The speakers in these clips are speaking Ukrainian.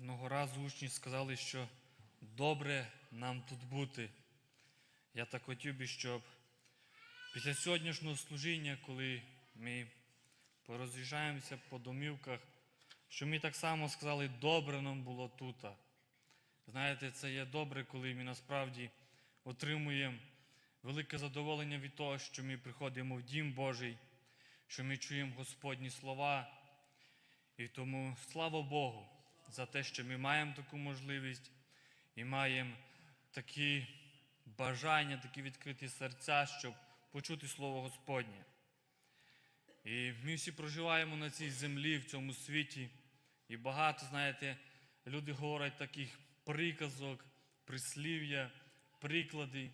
Одного разу учні сказали, що добре нам тут бути. Я так хотів би, щоб після сьогоднішнього служіння, коли ми пороз'їжджаємося по домівках, що ми так само сказали, добре нам було тут. Знаєте, це є добре, коли ми насправді отримуємо велике задоволення від того, що ми приходимо в Дім Божий, що ми чуємо Господні слова. І тому слава Богу за те, що ми маємо таку можливість і маємо такі бажання, такі відкриті серця, щоб почути Слово Господнє. І ми всі проживаємо на цій землі, в цьому світі. І багато, знаєте, люди говорять таких приказок, прислів'я, приклади.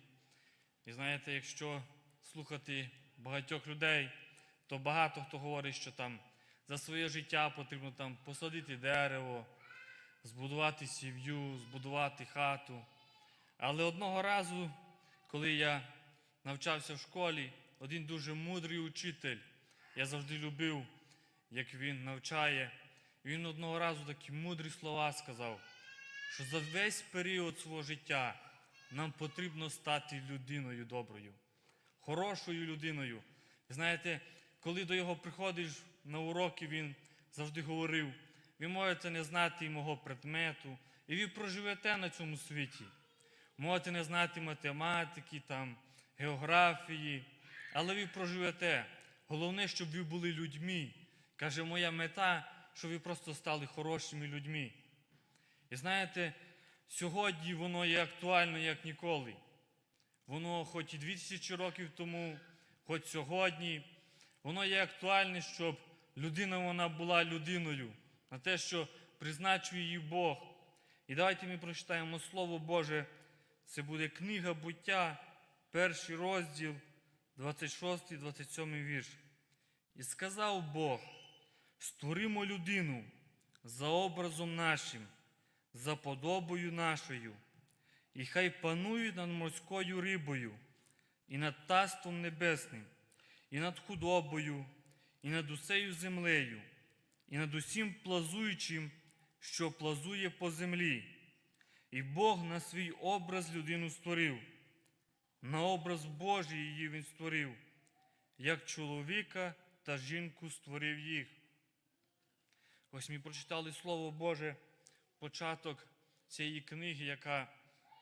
І знаєте, якщо слухати багатьох людей, то багато хто говорить, що там за своє життя потрібно там посадити дерево, збудувати сім'ю, збудувати хату. Але одного разу, коли я навчався в школі, один дуже мудрий учитель, я завжди любив, як він навчає. Він одного разу такі мудрі слова сказав, що за весь період свого життя нам потрібно стати людиною доброю, хорошою людиною. Знаєте, коли до його приходиш на уроки, він завжди говорив: ви можете не знати мого предмету, і ви проживете на цьому світі. Можете не знати математики, там, географії, але ви проживете. Головне, щоб ви були людьми. Каже, моя мета, щоб ви просто стали хорошими людьми. І знаєте, сьогодні воно є актуально, як ніколи. Воно, хоч і 2000 років тому, хоч сьогодні, воно є актуальне, щоб людина вона була людиною, на те, що призначує її Бог. І давайте ми прочитаємо Слово Боже. Це буде книга буття, перший розділ, 26, 27 вірш. І сказав Бог: створимо людину за образом нашим, за подобою нашою, і хай панують над морською рибою, і над тастом небесним, і над худобою, і над усею землею, і над усім плазуючим, що плазує по землі. І Бог на свій образ людину створив, на образ Божий її Він створив, як чоловіка та жінку створив їх. Ось ми прочитали Слово Боже, початок цієї книги, яка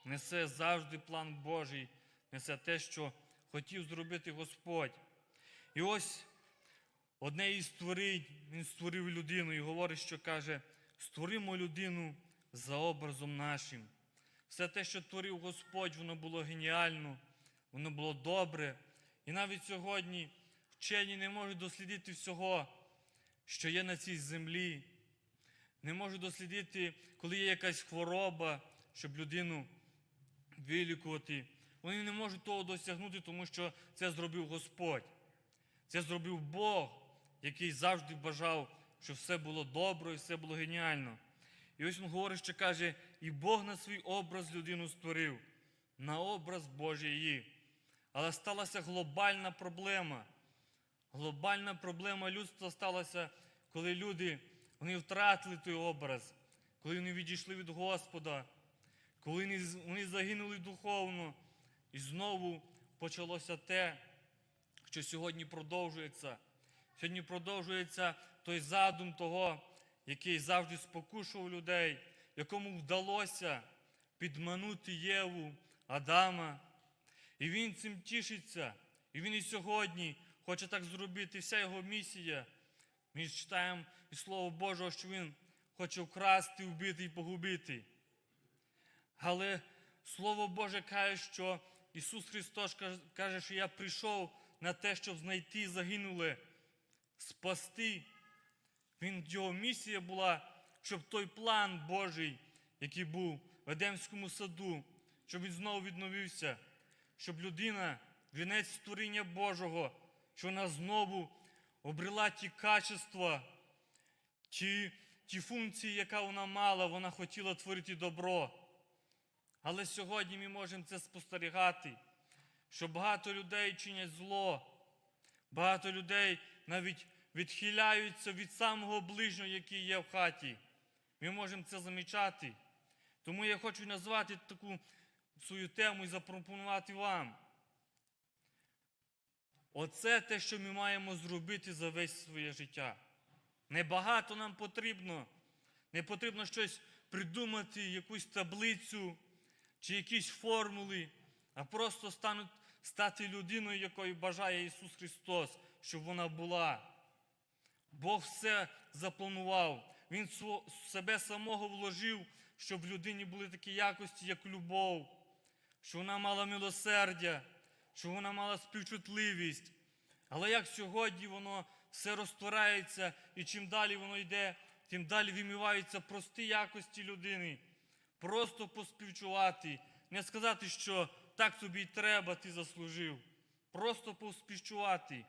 несе завжди план Божий, несе те, що хотів зробити Господь. І ось одне із створінь, Він створив людину і говорить, що каже: створимо людину за образом нашим. Все те, що творив Господь, воно було геніально, воно було добре. І навіть сьогодні вчені не можуть дослідити всього, що є на цій землі. Не можуть дослідити, коли є якась хвороба, щоб людину вилікувати. Вони не можуть того досягнути, тому що це зробив Господь. Це зробив Бог, який завжди бажав, щоб все було добре і все було геніально. І ось він говорить, що каже, і Бог на свій образ людину створив, на образ Божий її. Але сталася глобальна проблема. Глобальна проблема людства сталася, коли люди вони втратили той образ, коли вони відійшли від Господа, коли вони, загинули духовно. І знову почалося те, що сьогодні продовжується. Сьогодні продовжується той задум того, який завжди спокушував людей, якому вдалося підманути Єву, Адама. І він цим тішиться. І він і сьогодні хоче так зробити. Вся його місія. Ми читаємо із Слова Божого, що він хоче вкрасти, вбити і погубити. Але Слово Боже каже, що Ісус Христос каже, що я прийшов на те, щоб знайти загинуле, спасти. Він, Його місія була, щоб той план Божий, який був в Едемському саду, щоб він знову відновився, щоб людина, вінець створіння Божого, що вона знову обрела ті качества, ті, ті функції, яка вона мала, вона хотіла творити добро. Але сьогодні ми можемо це спостерігати, що багато людей чинять зло, багато людей навіть відхиляються від самого ближнього, який є в хаті. Ми можемо це замічати. Тому я хочу назвати таку свою тему і запропонувати вам. Оце те, що ми маємо зробити за весь своє життя. Небагато нам потрібно. Не потрібно щось придумати, якусь таблицю чи якісь формули, а просто стануть, стати людиною, якою бажає Ісус Христос, щоб вона була. Бог все запланував. Він себе самого вложив, щоб в людині були такі якості, як любов, що вона мала милосердя, що вона мала співчутливість. Але як сьогодні воно все розтворається, і чим далі воно йде, тим далі вимиваються прості якості людини. Просто поспівчувати, не сказати, що так тобі й треба, ти заслужив. Просто поспівчувати.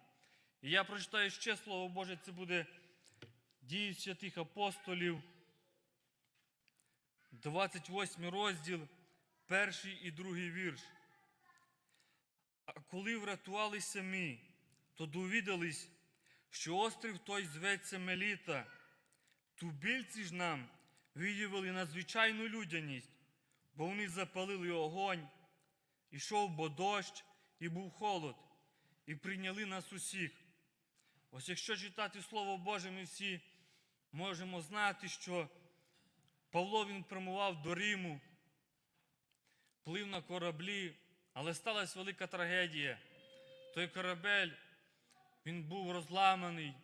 І я прочитаю ще Слово Боже, це буде дії святих апостолів, 28 розділ, перший і другий вірш. А коли врятувалися ми, то довідались, що острів той зветься Меліта. Тубільці ж нам виявили надзвичайну людяність, бо вони запалили огонь, ішов бо дощ, і був холод, і прийняли нас усіх. Ось якщо читати Слово Боже, ми всі можемо знати, що Павло він прямував до Риму, плив на кораблі, але сталася велика трагедія. Той корабель, він був розламаний,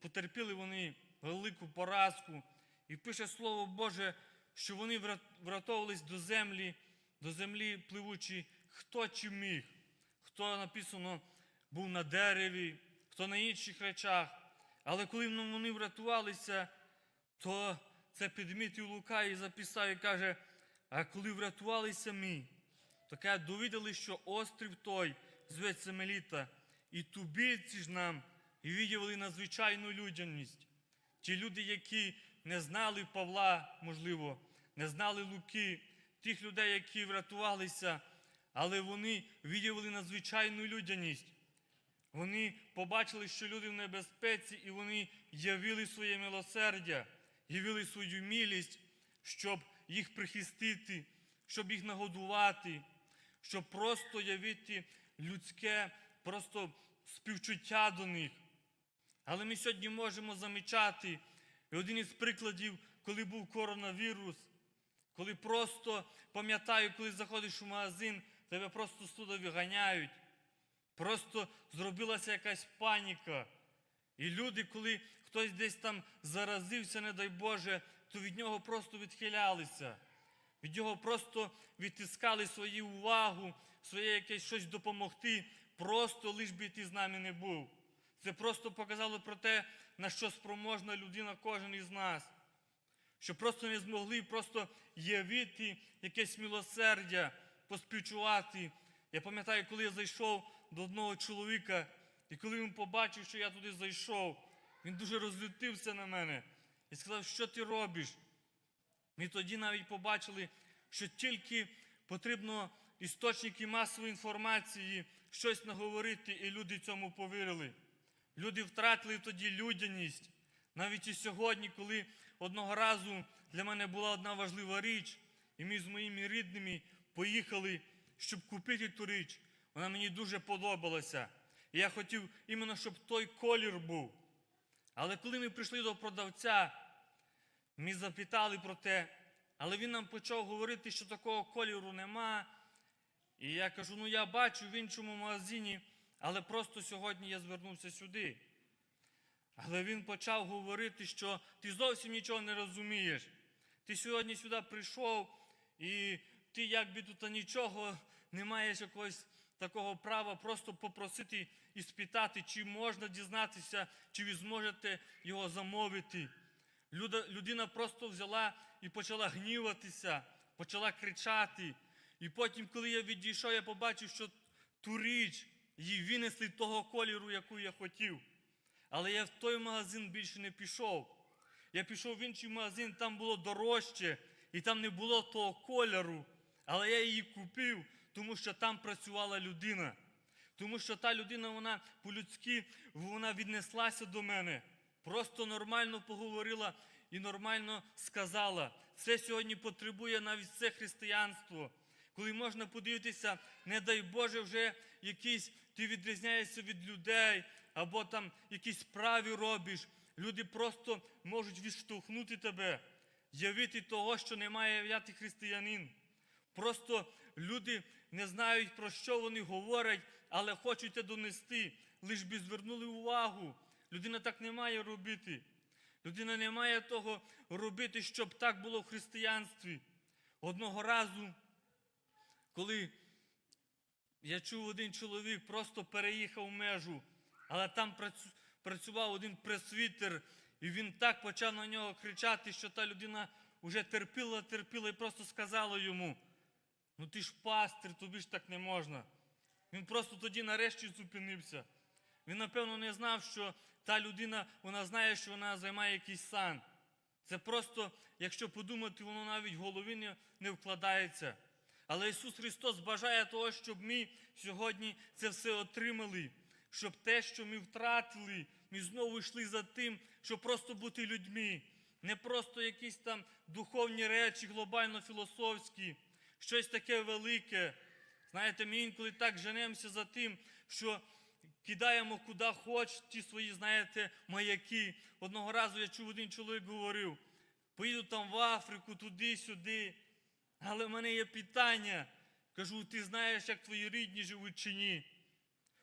потерпіли вони велику поразку. І пише Слово Боже, що вони врятовувались до землі, до землі пливучі, хто чи міг, хто написано був на дереві, хто на інших речах. Але коли вони врятувалися, то це підмітив Лука і записав і каже: а коли врятувалися ми, то каже, довідали, що острів той зветься Меліта, і тубільці ж нам і виділи надзвичайну людяність. Ті люди, які не знали Павла, можливо, не знали Луки, тих людей, які врятувалися, але вони виділи надзвичайну людяність. Вони побачили, що люди в небезпеці, і вони явили своє милосердя, явили свою милість, щоб їх прихистити, щоб їх нагодувати, щоб просто явити людське просто співчуття до них. Але ми сьогодні можемо замічати і один із прикладів, коли був коронавірус, коли просто пам'ятаю, коли заходиш у магазин, тебе просто туди виганяють. Просто зробилася якась паніка. І люди, коли хтось десь там заразився, не дай Боже, то від нього просто відхилялися. Від нього просто відтискали свою увагу, своє якесь щось допомогти, просто лиш би ти з нами не був. Це просто показало про те, на що спроможна людина, кожен із нас. Що просто не змогли просто явити якесь милосердя, поспівчувати. Я пам'ятаю, коли я зайшов до одного чоловіка, і коли він побачив, що я туди зайшов, він дуже розлютився на мене і сказав, що ти робиш? Ми тоді навіть побачили, що тільки потрібно істочники масової інформації щось наговорити, і люди цьому повірили. Люди втратили тоді людяність. Навіть і сьогодні, коли одного разу для мене була одна важлива річ, і ми з моїми рідними поїхали, щоб купити ту річ. Вона мені дуже подобалася. І я хотів іменно, щоб той колір був. Але коли ми прийшли до продавця, ми запитали про те, але він нам почав говорити, що такого кольору нема. І я кажу: ну я бачу в іншому магазині, але просто сьогодні я звернувся сюди. Але він почав говорити, що ти зовсім нічого не розумієш. Ти сьогодні сюди прийшов, і ти якби тут нічого не маєш якогось такого права просто попросити і спитати, чи можна дізнатися, чи ви зможете його замовити. Людина просто взяла і почала гніватися, почала кричати. І потім, коли я відійшов, я побачив, що ту річ їй винесли того кольору, яку я хотів. Але я в той магазин більше не пішов. Я пішов в інший магазин, там було дорожче, і там не було того кольору. Але я її купив, тому що там працювала людина. Тому що та людина, вона по-людськи вона віднеслася до мене, просто нормально поговорила і нормально сказала. Це сьогодні потребує навіть це християнство. Коли можна подивитися, не дай Боже, вже якийсь ти відрізняєшся від людей, або там якісь справи робиш. Люди просто можуть відштовхнути тебе, явити того, що не має християнин. Просто люди не знають, про що вони говорять, але хочуть те донести, лиш би звернули увагу. Людина так не має робити. Людина не має того робити, щоб так було в християнстві. Одного разу, коли я чув один чоловік, просто переїхав межу, але там працював один пресвітер, і він так почав на нього кричати, що та людина вже терпіла, терпіла і просто сказала йому: ну ти ж пастир, тобі ж так не можна. Він просто тоді нарешті зупинився. Він, напевно, не знав, що та людина, вона знає, що вона займає якийсь сан. Це просто, якщо подумати, воно навіть в голові не, не вкладається. Але Ісус Христос бажає того, щоб ми сьогодні це все отримали, щоб те, що ми втратили, ми знову йшли за тим, щоб просто бути людьми, не просто якісь там духовні речі, глобально філософські, щось таке велике. Знаєте, ми інколи так женемося за тим, що кидаємо куди хоч ті свої, знаєте, маяки. Одного разу я чув, один чоловік говорив, поїду там в Африку, туди-сюди. Але в мене є питання. Кажу, ти знаєш, як твої рідні живуть чи ні?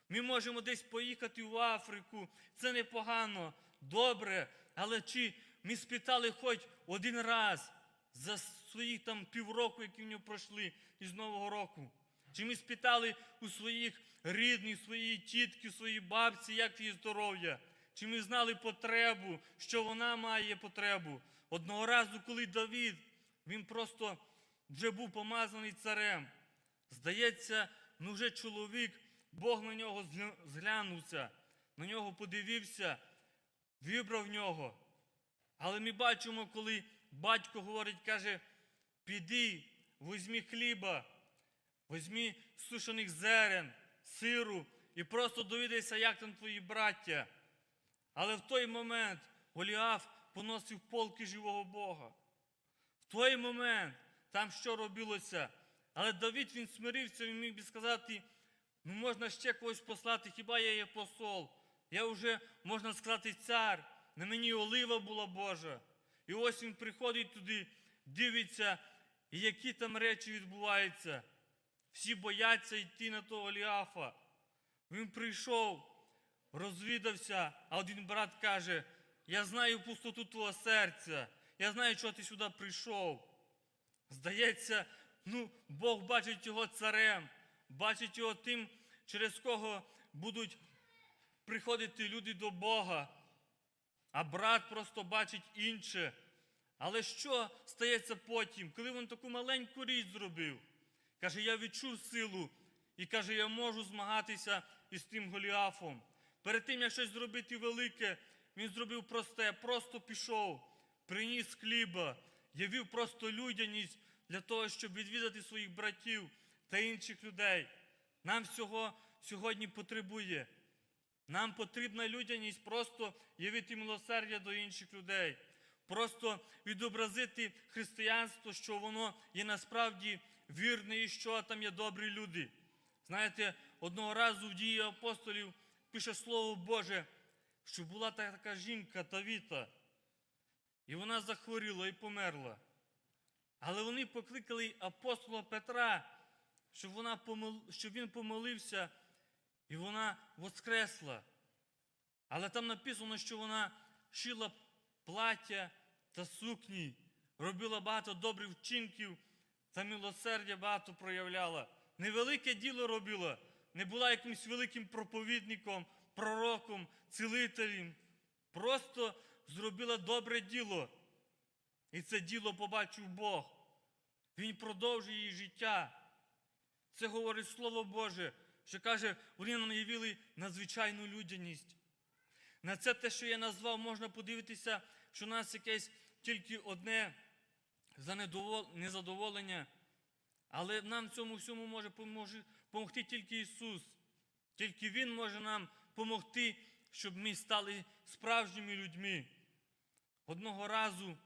Ми можемо десь поїхати в Африку, це непогано, добре. Але чи ми спитали хоч один раз за своїх там півроку, які в нього пройшли із Нового року? Чи ми спитали у своїх рідних, своїй тітки, своїй бабці, як її здоров'я? Чи ми знали потребу, що вона має потребу? Одного разу, коли Давід, він просто вже був помазаний царем. Здається, ну вже чоловік, Бог на нього зглянувся, на нього подивився, вибрав нього. Але ми бачимо, коли батько говорить, каже, піди, візьми хліба, візьми сушених зерен, сиру і просто довідайся, як там твої браття. Але в той момент Голіаф поносив полки живого Бога. В той момент там що робилося. Але Давид він смирився, він міг би сказати, ну можна ще когось послати, хіба я є посол. Я вже, можна сказати, цар. На мені олива була Божа. І ось він приходить туди, дивиться, і які там речі відбуваються. Всі бояться йти на того Голіафа. Він прийшов, розвідався, а один брат каже: Я знаю пустоту твого серця, я знаю, чого ти сюди прийшов. Здається, ну, Бог бачить його царем, бачить його тим, через кого будуть приходити люди до Бога. А брат просто бачить інше. Але що стається потім, коли він таку маленьку річ зробив? Каже, я відчув силу і каже, я можу змагатися із тим Голіафом. Перед тим, як щось зробити велике, він зробив просте, просто пішов, приніс хліба, явив просто людяність для того, щоб відвідати своїх братів та інших людей. Нам всього сьогодні потребує. Нам потрібна людяність просто явити милосердя до інших людей, просто відобразити християнство, що воно є насправді вірне і що там є добрі люди. Знаєте, одного разу в дії апостолів пише Слово Боже, що була така жінка Тавіта, і вона захворіла і померла. Але вони покликали апостола Петра, щоб, вона помол... щоб він помолився, і вона воскресла. Але там написано, що вона шила плаття та сукні, робила багато добрих вчинків та милосердя багато проявляла. Невелике діло робила, не була якимось великим проповідником, пророком, цілителем. Просто зробила добре діло. І це діло побачив Бог. Він продовжує її життя. Це говорить Слово Боже, що каже, вони нам явили надзвичайну людяність. На це те, що я назвав, можна подивитися, що у нас якесь тільки одне незадоволення. Але нам цьому всьому може поможе- помогти тільки Ісус. Тільки Він може нам помогти, щоб ми стали справжніми людьми. Одного разу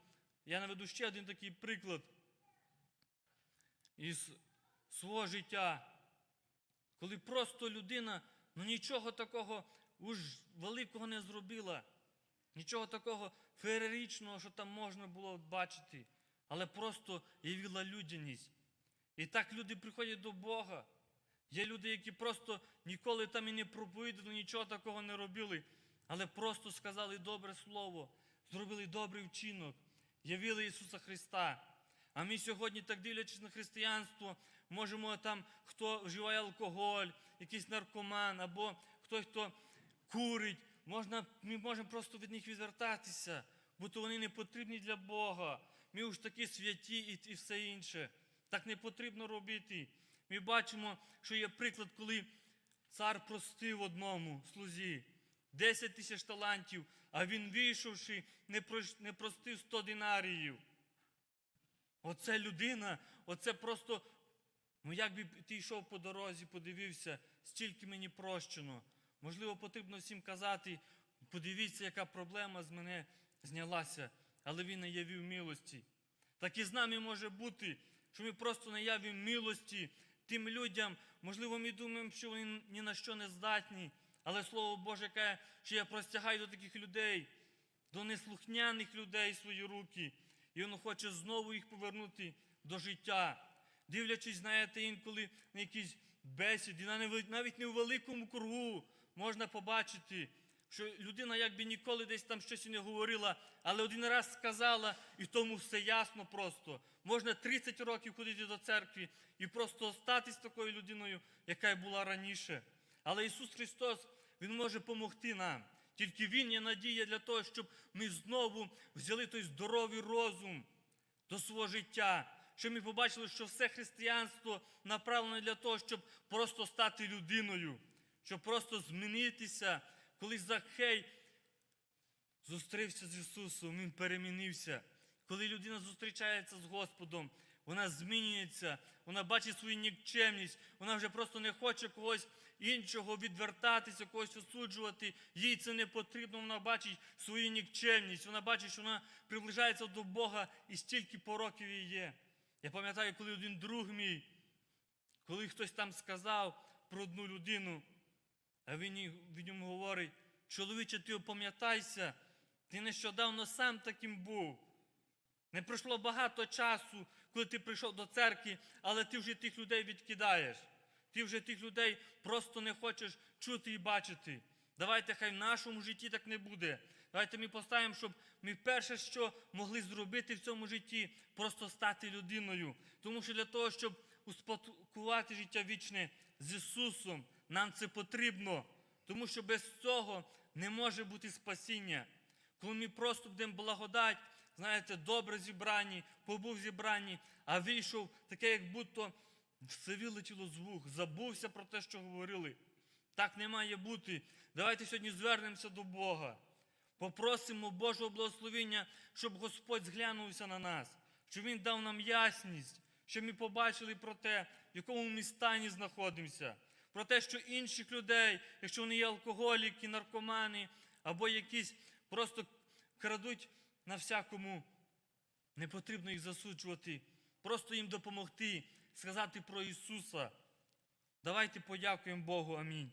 я наведу ще один такий приклад із свого життя, коли просто людина ну нічого такого уж великого не зробила, нічого такого феєричного, що там можна було бачити, але просто явила людяність. І так люди приходять до Бога. Є люди, які просто ніколи там і не проповідали, нічого такого не робили, але просто сказали добре слово, зробили добрий вчинок, явили Ісуса Христа. А ми сьогодні, так дивлячись на християнство, можемо там, хто вживає алкоголь, якийсь наркоман, або хтось, хто курить, можна, ми можемо просто від них відвертатися, бо то вони не потрібні для Бога. Ми уж такі святі і, і все інше. Так не потрібно робити. Ми бачимо, що є приклад, коли цар простив одному слузі 10 тисяч талантів, а він, вийшовши, не простив 100 динаріїв. Оце людина, оце просто, ну як би ти йшов по дорозі, подивився, стільки мені прощено. Можливо, потрібно всім казати, подивіться, яка проблема з мене знялася, але він не явив милості. Так і з нами може бути, що ми просто не явимо милості тим людям. Можливо, ми думаємо, що вони ні на що не здатні, але Слово Боже каже, що я простягаю до таких людей, до неслухняних людей свої руки, і Він хоче знову їх повернути до життя. Дивлячись, знаєте, інколи на якісь бесіди, навіть не у великому кругу можна побачити, що людина якби ніколи десь там щось не говорила, але один раз сказала, і тому все ясно просто. Можна 30 років ходити до церкви і просто остатись такою людиною, яка була раніше. Але Ісус Христос, Він може допомогти нам. Тільки Він є надія для того, щоб ми знову взяли той здоровий розум до свого життя. Щоб ми побачили, що все християнство направлено для того, щоб просто стати людиною, щоб просто змінитися. Коли Захей зустрівся з Ісусом, Він перемінився. Коли людина зустрічається з Господом, вона змінюється, вона бачить свою нікчемність, вона вже просто не хоче когось іншого відвертатися, когось осуджувати. Їй це не потрібно, вона бачить свою нікчемність, вона бачить, що вона приближається до Бога і стільки пороків їй є. Я пам'ятаю, коли один друг мій, коли хтось там сказав про одну людину, а він, йому говорить, чоловіче, ти опам'ятайся, ти нещодавно сам таким був. Не пройшло багато часу, коли ти прийшов до церкви, але ти вже тих людей відкидаєш. Ти вже тих людей просто не хочеш чути і бачити. Давайте хай в нашому житті так не буде. Давайте ми поставимо, щоб ми перше, що могли зробити в цьому житті, просто стати людиною. Тому що для того, щоб успадкувати життя вічне з Ісусом, нам це потрібно. Тому що без цього не може бути спасіння. Коли ми просто будемо благодать, знаєте, добре зібрані, побув зібрані, а вийшов таке, як будто все вилетіло з вух, забувся про те, що говорили. Так не має бути. Давайте сьогодні звернемося до Бога. Попросимо Божого благословення, щоб Господь зглянувся на нас, щоб Він дав нам ясність, щоб ми побачили про те, в якому ми стані знаходимося, про те, що інших людей, якщо вони є алкоголіки, наркомани або якісь просто крадуть на всякому, не потрібно їх засуджувати, просто їм допомогти, сказати про Ісуса. Давайте подякуємо Богу. Амінь.